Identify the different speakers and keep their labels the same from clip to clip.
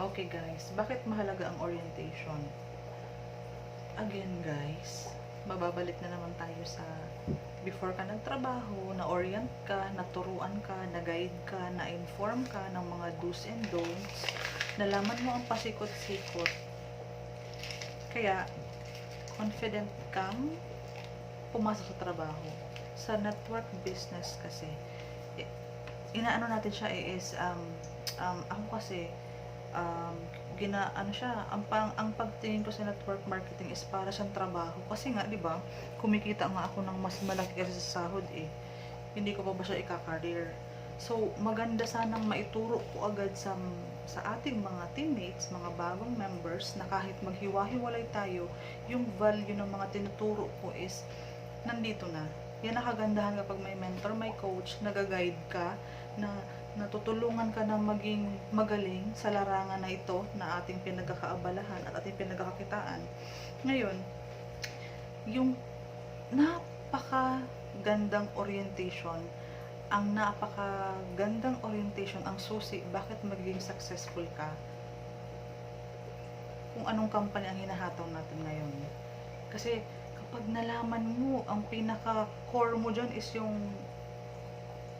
Speaker 1: Okay guys, bakit mahalaga ang orientation? Again guys, mababalik na naman tayo sa before ka nagtrabaho, na-orient ka, naturuan ka, na-guide ka, na-inform ka ng mga do's and don'ts, nalaman mo ang pasikot-sikot. Kaya, confident kang pumasok sa trabaho. Sa network business kasi, i- inaano natin siya eh, is, um, um, ako kasi, um, gina ano siya ang pang ang pagtingin ko sa network marketing is para siyang trabaho. Kasi nga 'di ba kumikita nga ako ng mas malaki kasi sa sahod eh. Hindi ko pa ba siya ika-career? So maganda sanang maituro ko agad sa sa ating mga teammates mga bagong members na kahit maghiwa-hiwalay tayo yung value ng mga tinuturo ko is nandito na. Yan ang kagandahan kapag may mentor, may coach, nag-guide ka, na natutulungan ka na maging magaling sa larangan na ito na ating pinagkakaabalahan at ating pinagkakakitaan. Ngayon, yung napaka gandang orientation, ang napaka-gandang orientation, ang susi, bakit magiging successful ka, kung anong company ang hinahataw natin ngayon. Kasi, kapag nalaman mo, ang pinaka-core mo dyan is yung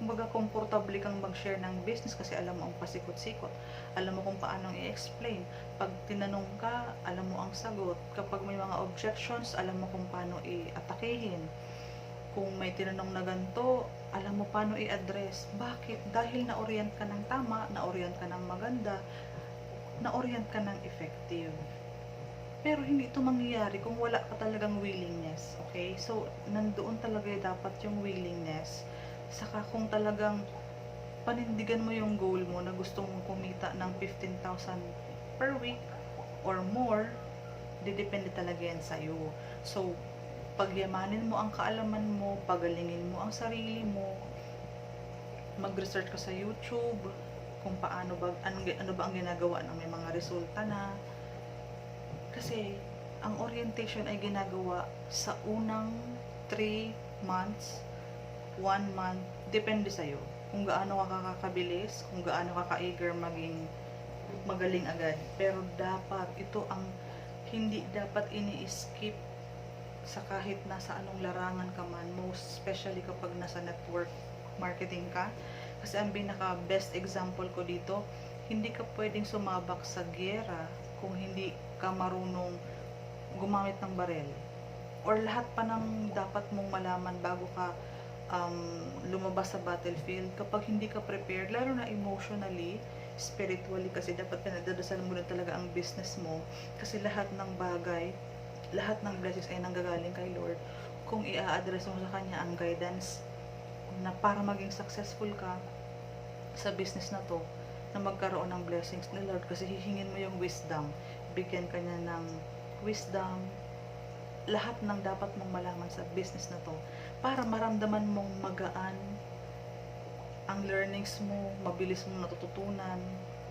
Speaker 1: kumbaga komportable kang mag-share ng business kasi alam mo ang pasikot-sikot. Alam mo kung paano i-explain. Pag tinanong ka, alam mo ang sagot. Kapag may mga objections, alam mo kung paano i-atakehin. Kung may tinanong na ganito, alam mo paano i-address. Bakit? Dahil na-orient ka ng tama, na-orient ka ng maganda, na-orient ka ng effective. Pero hindi ito mangyayari kung wala ka talagang willingness. Okay? So, nandoon talaga dapat yung willingness. Saka kung talagang panindigan mo yung goal mo na gusto mong kumita ng 15,000 per week or more, didepende talaga yan sa'yo. So, pagyamanin mo ang kaalaman mo, pagalingin mo ang sarili mo, mag-research ka sa YouTube, kung paano ba, ano, ano ba ang ginagawa ng may mga resulta na. Kasi, ang orientation ay ginagawa sa unang 3 months, 1 month, depende sa'yo. Kung gaano ka kakabilis, kung gaano ka ka-eager maging magaling agad. Pero dapat, ito ang hindi dapat ini-skip sa kahit nasa anong larangan ka man, most especially kapag nasa network marketing ka. Kasi ang pinaka best example ko dito, hindi ka pwedeng sumabak sa gera kung hindi ka marunong gumamit ng barel. Or lahat pa ng dapat mong malaman bago ka um, lumabas sa battlefield kapag hindi ka prepared, lalo na emotionally, spiritually, kasi dapat pinagdadasal mo rin talaga ang business mo. Kasi lahat ng bagay, lahat ng blessings ay nanggagaling kay Lord. Kung i-address mo sa Kanya ang guidance na para maging successful ka sa business na to, na magkaroon ng blessings ni Lord kasi hihingin mo yung wisdom. Bigyan ka niya ng wisdom, lahat ng dapat mong malaman sa business na to para maramdaman mong magaan ang learnings mo, mabilis mong natututunan,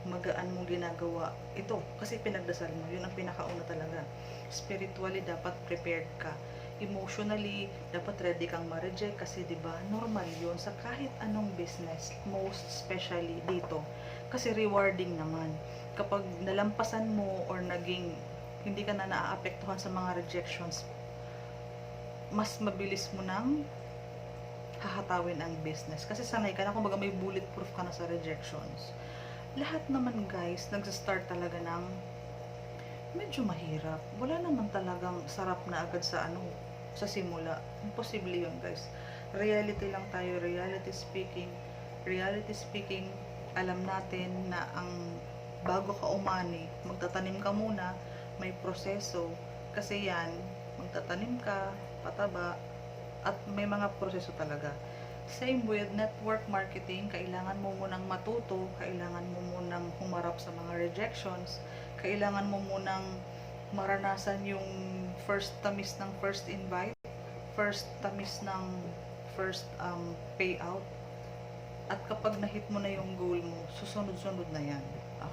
Speaker 1: magaan mong ginagawa. Ito, kasi pinagdasal mo, yun ang pinakauna talaga. Spiritually, dapat prepared ka. Emotionally, dapat ready kang ma-reject kasi 'di ba normal yun sa kahit anong business, most especially dito. Kasi rewarding naman. Kapag nalampasan mo or naging hindi ka na naaapektuhan sa mga rejections, mas mabilis mo nang hahatawin ang business. Kasi sanay ka na, kumbaga may bulletproof ka na sa rejections. Lahat naman guys, nagsa-start talaga ng medyo mahirap. Wala naman talagang sarap na agad sa ano, sa simula. Imposible yun guys. Reality lang tayo, reality speaking. Reality speaking, alam natin na ang bago ka umani, magtatanim ka muna, may proseso. Kasi yan, magtatanim ka, pataba, at may mga proseso talaga. Same with network marketing, kailangan mo munang matuto, kailangan mo munang humarap sa mga rejections, kailangan mo munang maranasan yung first tamis ng first invite, first tamis ng first um, payout, at kapag na-hit mo na yung goal mo, susunod-sunod na yan.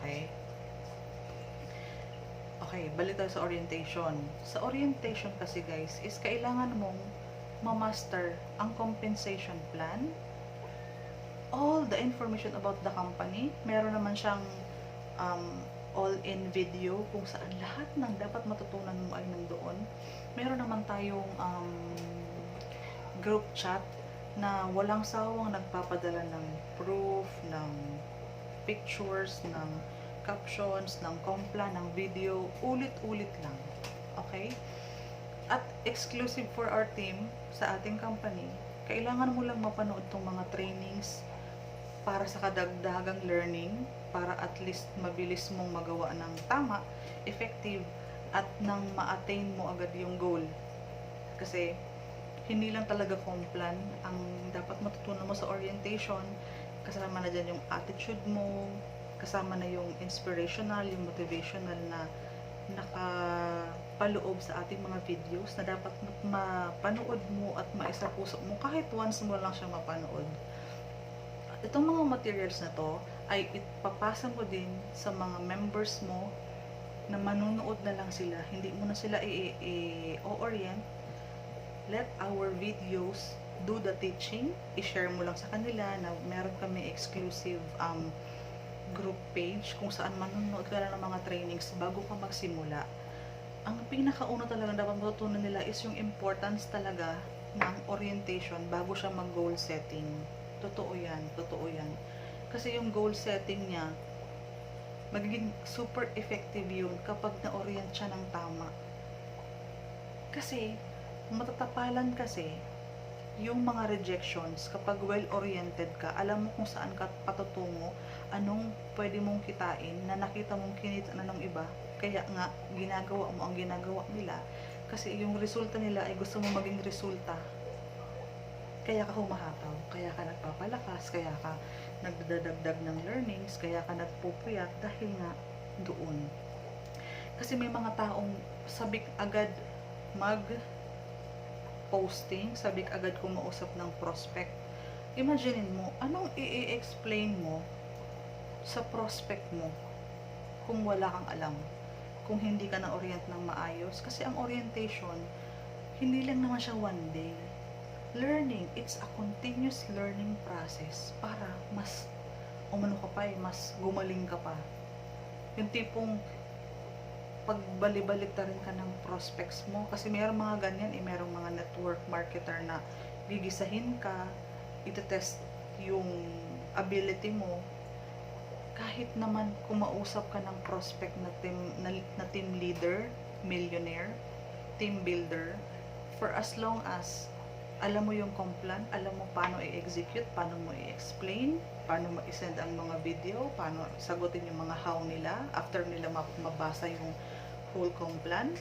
Speaker 1: Okay? Okay, balik tayo sa orientation. Sa orientation kasi guys, is kailangan mong ma-master ang compensation plan, all the information about the company. Meron naman siyang um, all-in video kung saan lahat ng dapat matutunan mo ay nandoon. Meron naman tayong um, group chat na walang sawang nagpapadala ng proof, ng pictures, ng captions, ng kompla, ng video, ulit-ulit lang. Okay? At exclusive for our team sa ating company, kailangan mo lang mapanood tong mga trainings para sa kadagdagang learning, para at least mabilis mong magawa ng tama, effective, at nang ma-attain mo agad yung goal. Kasi, hindi lang talaga complan ang dapat matutunan mo sa orientation. Kasama na dyan yung attitude mo, kasama na yung inspirational, yung motivational na nakapaloob sa ating mga videos na dapat ma- mapanood mo at maisa puso mo kahit once mo lang siya mapanood. Itong mga materials na to ay ipapasa mo din sa mga members mo na manunood na lang sila. Hindi mo na sila i-orient. Let our videos do the teaching. I-share mo lang sa kanila na meron kami exclusive um, group page kung saan manunood ka lang ng mga trainings bago ka magsimula. Ang pinakauna talaga dapat matutunan nila is yung importance talaga ng orientation bago siya mag-goal setting. Totoo yan, totoo yan. Kasi yung goal setting niya, magiging super effective yun kapag na-orient siya ng tama. Kasi, matatapalan kasi, yung mga rejections, kapag well-oriented ka, alam mo kung saan ka patutungo, anong pwede mong kitain na nakita mong kinita na ng iba, kaya nga ginagawa mo ang ginagawa nila. Kasi yung resulta nila ay gusto mo maging resulta. Kaya ka humahataw, kaya ka nagpapalakas, kaya ka nagdadagdag ng learnings, kaya ka nagpupuyat dahil nga doon. Kasi may mga taong sabik agad mag posting, sabik agad kumausap ng prospect. Imaginin mo, anong i-explain mo sa prospect mo kung wala kang alam? Kung hindi ka na-orient ng maayos? Kasi ang orientation, hindi lang naman siya one day. Learning, it's a continuous learning process para mas umano ka pa eh, mas gumaling ka pa. Yung tipong pagbali-balik rin ka ng prospects mo. Kasi mayroong mga ganyan, eh, mayroong mga network marketer na gigisahin ka, itetest yung ability mo, kahit naman kumausap ka ng prospect na team, na, na team leader, millionaire, team builder, for as long as alam mo yung complan, alam mo paano i-execute, paano mo i-explain, paano mo i-send ang mga video, paano sagutin yung mga how nila after nila mabasa yung whole complan.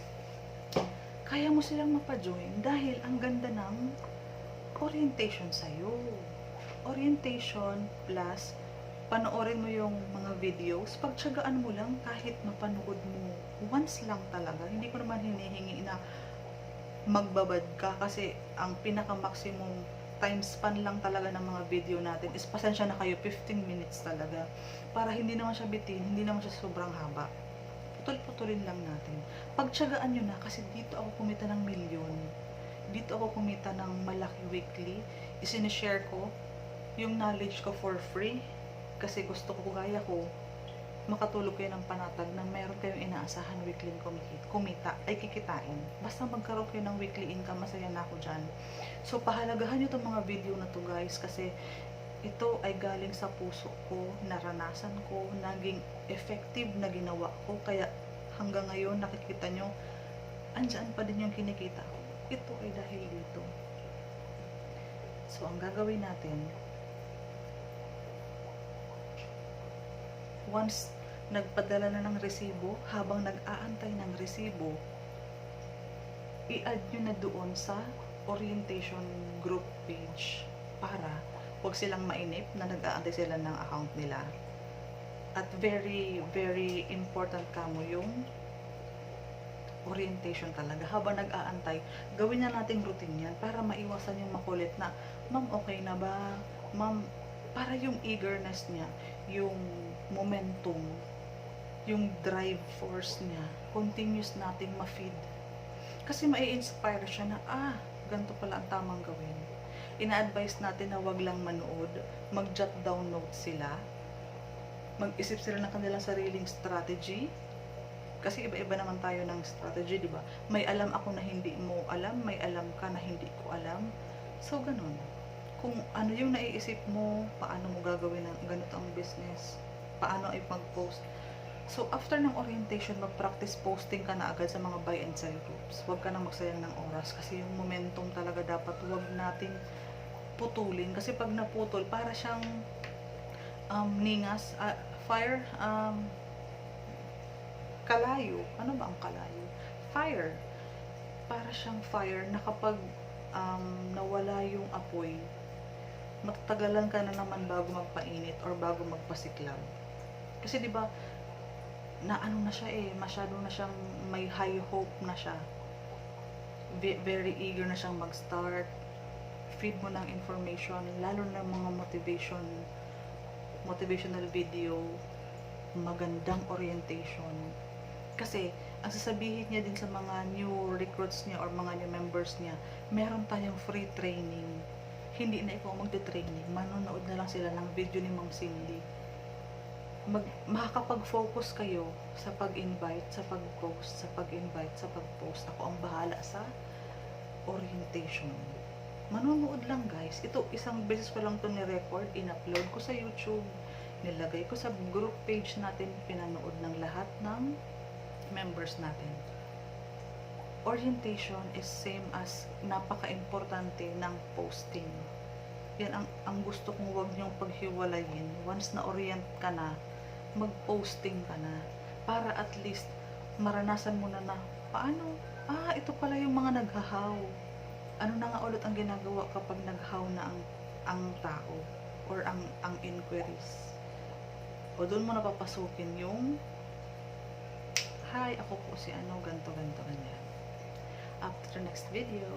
Speaker 1: Kaya mo silang mapajoin dahil ang ganda ng orientation sa'yo. Orientation plus panoorin mo yung mga videos, pagtsagaan mo lang kahit mapanood mo once lang talaga. Hindi ko naman hinihingi na magbabad ka kasi ang pinaka-maximum time span lang talaga ng mga video natin is pasensya na kayo 15 minutes talaga para hindi naman siya bitin, hindi naman siya sobrang haba putol-putulin lang natin pagtsagaan nyo na kasi dito ako kumita ng milyon dito ako kumita ng malaki weekly isinishare ko yung knowledge ko for free kasi gusto ko gaya ko makatulog kayo ng panatag na meron kayong inaasahan weekly kumita, ay kikitain. Basta magkaroon kayo ng weekly income, masaya na ako dyan. So, pahalagahan nyo itong mga video na to guys kasi ito ay galing sa puso ko, naranasan ko, naging effective na ginawa ko. Kaya hanggang ngayon nakikita nyo, andyan pa din yung kinikita ko. Ito ay dahil dito. So, ang gagawin natin, once nagpadala na ng resibo, habang nag-aantay ng resibo, i-add nyo na doon sa orientation group page para huwag silang mainip na nag-aantay sila ng account nila. At very, very important ka mo yung orientation talaga. Habang nag-aantay, gawin na nating routine yan para maiwasan yung makulit na, ma'am, okay na ba? Ma'am, para yung eagerness niya, yung momentum, yung drive force niya, continuous nating ma-feed. Kasi mai-inspire siya na, ah, ganito pala ang tamang gawin. Ina-advise natin na wag lang manood, mag-jot down notes sila. mag-isip sila ng kanilang sariling strategy. Kasi iba-iba naman tayo ng strategy, di ba? May alam ako na hindi mo alam, may alam ka na hindi ko alam. So, ganun. Kung ano yung naiisip mo, paano mo gagawin ang ganito ang business, paano ipag-post. So, after ng orientation, mag-practice posting ka na agad sa mga buy and sell groups. Huwag ka nang magsayang ng oras kasi yung momentum talaga dapat huwag nating putulin. Kasi pag naputol, para siyang um, ningas, ah, fire, um, kalayo. Ano ba ang kalayo? Fire. Para siyang fire na kapag um, nawala yung apoy, matatagalan ka na naman bago magpainit or bago magpasiklaw. Kasi 'di ba na ano na siya eh, masyado na siyang may high hope na siya. Ve- Very eager na siyang mag-start. Feed mo ng information, lalo na mga motivation, motivational video, magandang orientation. Kasi, ang sasabihin niya din sa mga new recruits niya or mga new members niya, meron tayong free training. Hindi na ikaw magte-training, manonood na lang sila ng video ni Ma'am Cindy. Mag, makakapag-focus kayo sa pag-invite, sa pag-post, sa pag-invite, sa pag-post. Ako ang bahala sa orientation. Manonood lang guys. Ito, isang beses ko lang to ni-record, in-upload ko sa YouTube, nilagay ko sa group page natin, pinanood ng lahat ng members natin. Orientation is same as napaka-importante ng posting. Yan ang, ang gusto kong huwag niyong paghiwalayin. Once na-orient ka na, mag-posting ka na. Para at least, maranasan mo na na, paano? Ah, ito pala yung mga naghahaw. Ano na nga ulit ang ginagawa kapag naghaw na ang, ang tao or ang, ang inquiries. O doon mo napapasukin yung Hi, ako po si ano, ganto, ganto, ganyan. After next video,